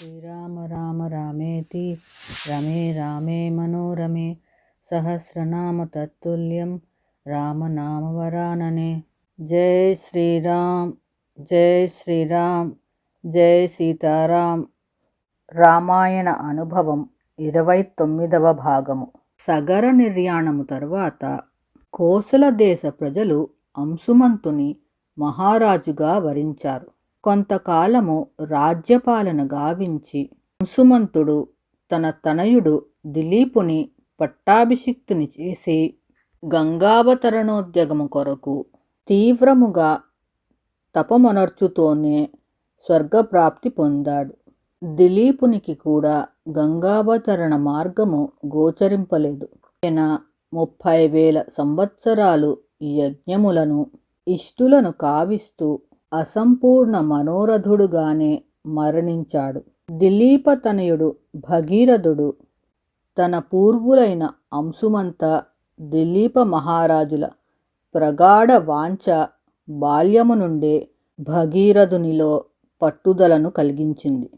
శ్రీరామ రామ రామేతి రమే రామే మనోరమే సహస్రనామ తత్తుల్యం రామనామవరాననే జై శ్రీరామ్ జై శ్రీరామ్ జై సీతారాం రామాయణ అనుభవం ఇరవై తొమ్మిదవ భాగము. సగర నిర్యాణము తర్వాత కోసల దేశ ప్రజలు అంశుమంతుని మహారాజుగా వరించారు. కొంతకాలము రాజ్యపాలన గావించి హంసుమంతుడు తన తనయుడు దిలీపుని పట్టాభిషిక్తుని చేసి గంగావతరణోద్యగము కొరకు తీవ్రముగా తపమనర్చుతోనే స్వర్గప్రాప్తి పొందాడు. దిలీపునికి కూడా గంగావతరణ మార్గము గోచరింపలేదు. ఆయన ముప్పై వేల సంవత్సరాలు ఈ యజ్ఞములను ఇష్టులను కావిస్తూ అసంపూర్ణ మనోరథుడుగానే మరణించాడు. దిలీపతనయుడు భగీరథుడు తన పూర్వులైన అంశుమంతా దిలీప మహారాజుల ప్రగాఢ వాంఛ బాల్యము నుండే భగీరథునిలో పట్టుదలను కలిగించింది.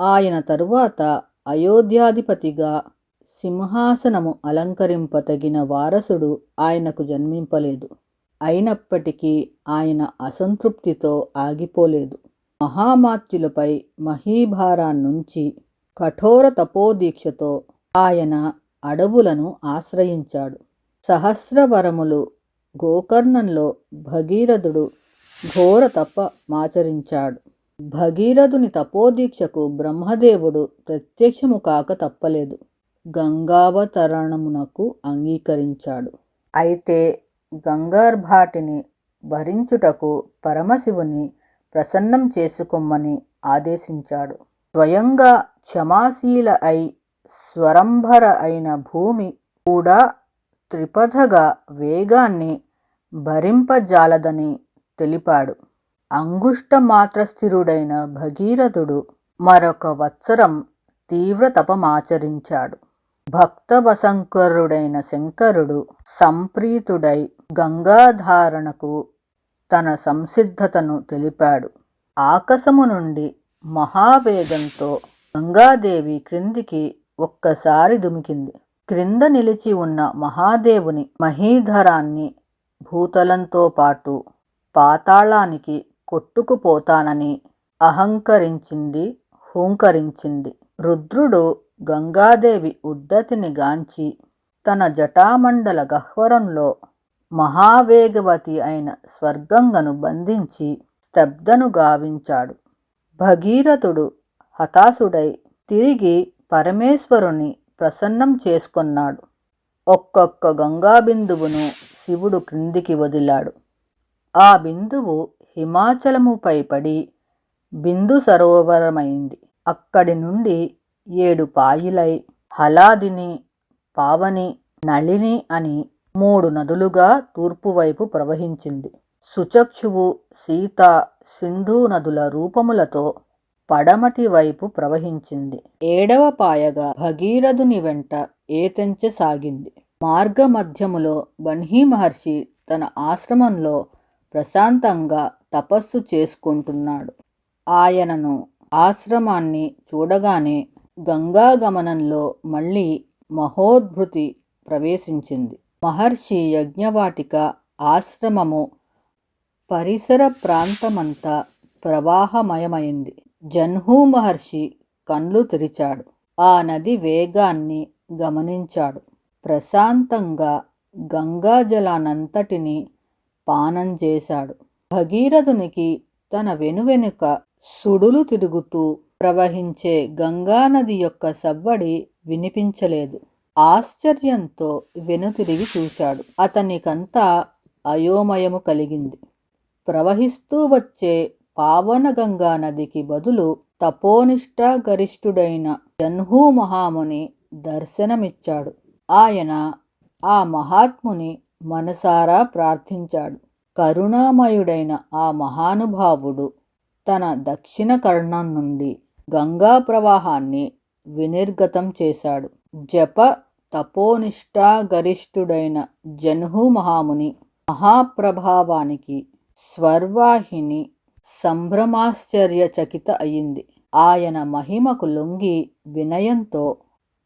ఆయన తరువాత అయోధ్యాధిపతిగా సింహాసనము అలంకరింపతగిన వారసుడు ఆయనకు జన్మింపలేదు. అయినప్పటికీ ఆయన అసంతృప్తితో ఆగిపోలేదు. మహామాత్యులపై మహీభారాన్నుంచి కఠోర తపోదీక్షతో ఆయన అడవులను ఆశ్రయించాడు. సహస్రవరములు గోకర్ణంలో భగీరథుడు ఘోర తపమాచరించాడు భగీరథుని తపోదీక్షకు బ్రహ్మదేవుడు ప్రత్యక్షము కాక తప్పలేదు. గంగావతరణమునకు అంగీకరించాడు. అయితే గంగార్భాటిని భరించుటకు పరమశివుని ప్రసన్నం చేసుకొమ్మని ఆదేశించాడు. స్వయంగా క్షమాశీల అయి స్వరంభర అయిన భూమి కూడా త్రిపథగా వేగాన్ని భరింపజాలదని తెలిపాడు. అంగుష్ట మాత్రస్థిరుడైన భగీరథుడు మరొక వత్సరం తీవ్ర తపమాచరించాడు భక్తవశంకరుడైన శంకరుడు సంప్రీతుడై గంగాధారణకు తన సంసిద్ధతను తెలిపాడు. ఆకాశము నుండి మహావేగంతో గంగాదేవి క్రిందికి ఒక్కసారి దుమికింది. క్రింద నిలిచి ఉన్న మహాదేవుని మహీధరాన్ని భూతలంతో పాటు పాతాళానికి కొట్టుకుపోతానని అహంకరించింది హూంకరించింది. రుద్రుడు గంగాదేవి ఉద్ధతిని గాంచి తన జటామండల గహ్వరంలో మహావేగవతి అయిన స్వర్గంగను బంధించి స్తబ్దను గావించాడు. భగీరథుడు హతాశుడై తిరిగి పరమేశ్వరుని ప్రసన్నం చేసుకొన్నాడు. ఒక్కొక్క గంగా బిందువును శివుడు క్రిందికి వదిలాడు. ఆ బిందువు హిమాచలముపై పడి బిందు సరోవరమైంది. అక్కడి నుండి ఏడు పాయిలై హలాదిని పావని నళిని అని మూడు నదులుగా తూర్పువైపు ప్రవహించింది. సుచక్షువు సీత సింధు నదుల రూపములతో పడమటి వైపు ప్రవహించింది. ఏడవ పాయగా భగీరథుని వెంట ఏతెంచసాగింది మార్గమధ్యములో బన్హీ మహర్షి తన ఆశ్రమంలో ప్రశాంతంగా తపస్సు చేసుకుంటున్నాడు. ఆయనను ఆశ్రమాన్ని చూడగానే గంగాగమనంలో మళ్ళీ మహోద్భృతి ప్రవేశించింది. మహర్షి యజ్ఞవాటిక ఆశ్రమము పరిసర ప్రాంతమంతా ప్రవాహమయమైంది. జన్హూ మహర్షి కండ్లు తెరిచాడు. ఆ నది వేగాన్ని గమనించాడు. ప్రశాంతంగా గంగాజలానంతటిని పానం చేశాడు. భగీరథునికి తన వెనువెనుక సుడులు తిరుగుతూ ప్రవహించే గంగానది యొక్క సవ్వడి వినిపించలేదు. ఆశ్చర్యంతో వెనుతిరిగి చూశాడు. అతనికంతా అయోమయము కలిగింది. ప్రవహిస్తూ వచ్చే పావన గంగా నదికి బదులు తపోనిష్ట గరిష్ఠుడైన జన్హూ మహాముని దర్శనమిచ్చాడు. ఆయన ఆ మహాత్ముని మనసారా ప్రార్థించాడు. కరుణామయుడైన ఆ మహానుభావుడు తన దక్షిణ కర్ణం నుండి గంగా ప్రవాహాన్ని వినిర్గతం చేశాడు. జప తపోనిష్టాగరిష్ఠుడైన జన్హు మహాముని మహాప్రభావానికి స్వర్వాహిని సంభ్రమాశ్చర్యచకిత అయింది. ఆయన మహిమకు లొంగి వినయంతో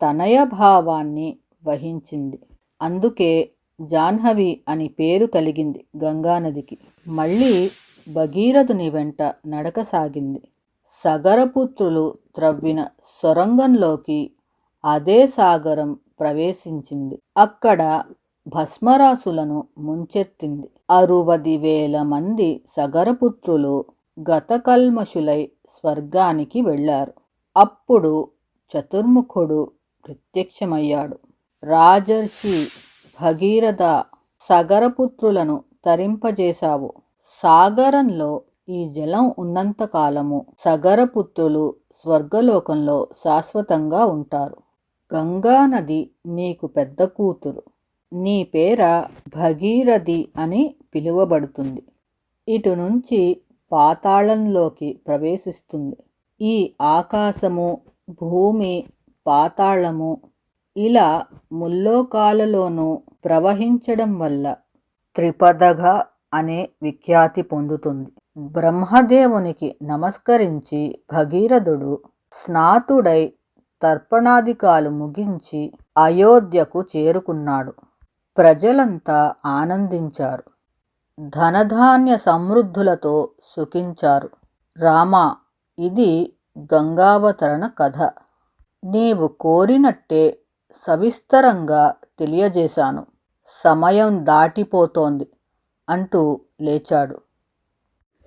తనయ భావాన్ని వహించింది. అందుకే జాహ్నవి అని పేరు కలిగింది గంగానదికి. మళ్ళీ భగీరథుని వెంట నడక సాగింది. సగరపుత్రులు త్రవ్విన సొరంగంలోకి అదే సాగరం ప్రవేశించింది. అక్కడ భస్మరాసులను ముంచెత్తింది. అరువది వేల మంది సగరపుత్రులు గతకల్మషులై స్వర్గానికి వెళ్ళారు. అప్పుడు చతుర్ముఖుడు ప్రత్యక్షమయ్యాడు. రాజర్షి భగీరథ సగరపుత్రులను తరింపజేశావు. సాగరంలో ఈ జలం ఉన్నంతకాలము సగరపుత్రులు స్వర్గలోకంలో శాశ్వతంగా ఉంటారు. గంగానది నీకు పెద్ద కూతురు. నీ పేర భగీరథి అని పిలువబడుతుంది. ఇటు నుంచి పాతాళంలోకి ప్రవేశిస్తుంది. ఈ ఆకాశము భూమి పాతాళము ఇలా ముల్లోకాలలోనూ ప్రవహించడం వల్ల త్రిపదగా అనే విఖ్యాతి పొందుతుంది. బ్రహ్మదేవునికి నమస్కరించి భగీరథుడు స్నాతుడై తర్పణాధికాలు ముగించి అయోధ్యకు చేరుకున్నాడు. ప్రజలంతా ఆనందించారు. ధనధాన్య సమృద్ధులతో సుఖించారు. రామ ఇది గంగావతరణ కథ. నీవు కోరినట్టే సవిస్తరంగా తెలియజేశాను. సమయం దాటిపోతోంది అంటూ లేచాడు.